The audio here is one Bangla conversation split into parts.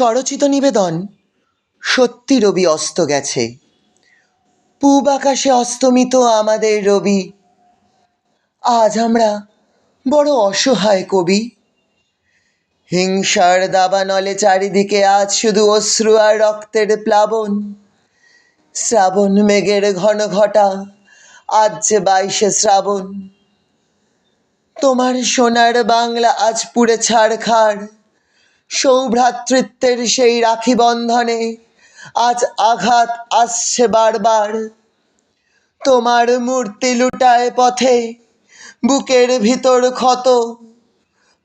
স্বরচিত নিবেদন, সত্যি রবি অস্ত গেছে। পূব আকাশে অস্তমিত আমাদের রবি, আজ আমরা বড় অসহায় কবি। হিংসার দাবানলে চারিদিকে আজ শুধু অশ্রু আর রক্তের প্লাবন। শ্রাবণ মেঘের ঘন ঘটা, আজ যে বাইশে শ্রাবণ। তোমার সোনার বাংলা আজ পুড়ে ছাড়খাড়। সৌভ্রাতৃত্বের সেই রাখি বন্ধনে আজ আঘাত আসছে বারবার। তোমার মূর্তি লুটায় পথে, বুকের ভিতর ক্ষত,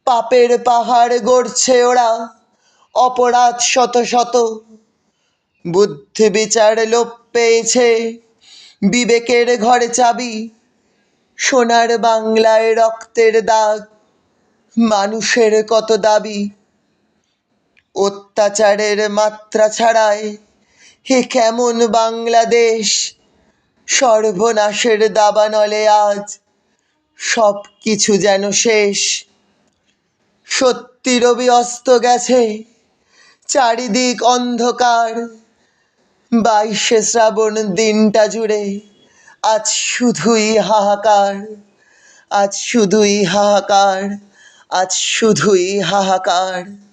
পাপের পাহাড় গড়ছে ওরা, অপরাধ শত শত। বুদ্ধি বিচার লোপ পেয়েছে বিবেকের ঘরে চাবি, সোনার বাংলায় রক্তের দাগ, মানুষের কত দাবি। অত্যাচারের মাত্রা ছাড়ায় হে কেমন বাংলাদেশ, সর্বনাশের দাবানলে আজ সব কিছু যেন শেষ। সত্যি রবি অস্ত গেছে, চারিদিক অন্ধকার। বাইশে শ্রাবণ দিনটা জুড়ে আজ শুধুই হাহাকার, আজ শুধুই হাহাকার, আজ শুধুই হাহাকার।